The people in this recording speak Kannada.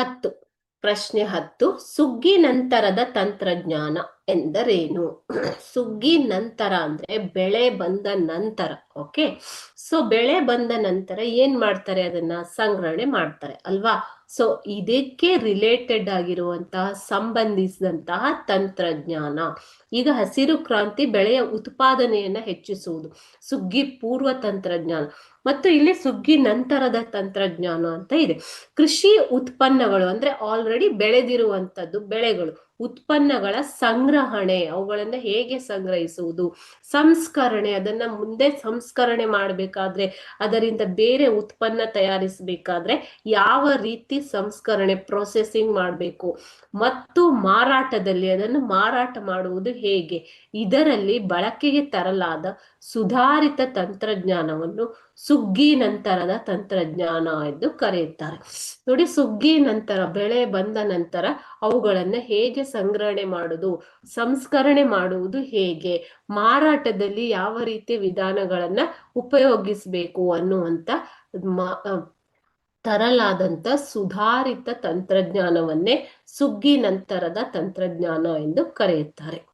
ಹತ್ತು. ಪ್ರಶ್ನೆ ಹತ್ತು. ಸುಗ್ಗಿ ನಂತರದ ತಂತ್ರಜ್ಞಾನ. ಎಂದರೇನು? ಸುಗ್ಗಿ ನಂತರ ಅಂದ್ರೆ ಬೆಳೆ ಬಂದ ನಂತರ ಓಕೆ ಸೊ ಬೆಳೆ ಬಂದ ನಂತರ ಏನ್ ಮಾಡ್ತಾರೆ ಅದನ್ನ? ಸಂಗ್ರಹಣೆ ಮಾಡ್ತಾರೆ, ಅಲ್ವಾ? ಸೊ ಇದಕ್ಕೆ ರಿಲೇಟೆಡ್ ಆಗಿರುವಂತಹ, ಸಂಬಂಧಿಸಿದಂತಹ ತಂತ್ರಜ್ಞಾನ. ಈಗ ಹಸಿರು ಕ್ರಾಂತಿ ಬೆಳೆಯ ಉತ್ಪಾದನೆಯನ್ನ ಹೆಚ್ಚಿಸುವುದು. ಸುಗ್ಗಿ ಪೂರ್ವ ತಂತ್ರಜ್ಞಾನ. ಮತ್ತು ಇಲ್ಲಿ ಸುಗ್ಗಿ ನಂತರದ ತಂತ್ರಜ್ಞಾನ ಅಂತ ಇದೆ. ಕೃಷಿ ಉತ್ಪನ್ನಗಳು ಅಂದ್ರೆ ಆಲ್ರೆಡಿ ಬೆಳೆದಿರುವಂತದ್ದು ಬೆಳೆಗಳು. ಉತ್ಪನ್ನಗಳ ಸಂಗ್ರಹಣೆ, ಅವುಗಳನ್ನ ಹೇಗೆ ಸಂಗ್ರಹಿಸುವುದು, ಸಂಸ್ಕರಣೆ, ಅದನ್ನ ಮುಂದೆ ಸಂಸ್ಕರಣೆ ಮಾಡಬೇಕಾದ್ರೆ, ಅದರಿಂದ ಬೇರೆ ಉತ್ಪನ್ನ ತಯಾರಿಸಬೇಕಾದ್ರೆ ಯಾವ ರೀತಿ ಸಂಸ್ಕರಣೆ ಪ್ರೊಸೆಸಿಂಗ್ ಮಾಡಬೇಕು, ಮತ್ತು ಮಾರಾಟದಲ್ಲಿ ಅದನ್ನು ಮಾರಾಟ ಮಾಡುವುದು ಹೇಗೆ, ಇದರಲ್ಲಿ ಬಳಕೆಗೆ ತರಲಾದ ಸುಧಾರಿತ ತಂತ್ರಜ್ಞಾನವನ್ನು ಸುಗ್ಗಿ ನಂತರದ ತಂತ್ರಜ್ಞಾನ ಎಂದು ಕರೆಯುತ್ತಾರೆ. ನೋಡಿ ಸುಗ್ಗಿ ನಂತರ, ಬೆಳೆ ಬಂದ ನಂತರ ಅವುಗಳನ್ನ ಹೇಗೆ ಸಂಗ್ರಹಣೆ ಮಾಡುವುದು ಸಂಸ್ಕರಣೆ ಮಾಡುವುದು ಹೇಗೆ? ಮಾರಾಟದಲ್ಲಿ ಯಾವ ರೀತಿಯ ವಿಧಾನಗಳನ್ನ ಉಪಯೋಗಿಸಬೇಕು ಅನ್ನುವಂತ ತರಲಾದಂತ ಸುಧಾರಿತ ತಂತ್ರಜ್ಞಾನವನ್ನೇ ಸುಗ್ಗಿ ನಂತರದ ತಂತ್ರಜ್ಞಾನ ಎಂದು ಕರೆಯುತ್ತಾರೆ.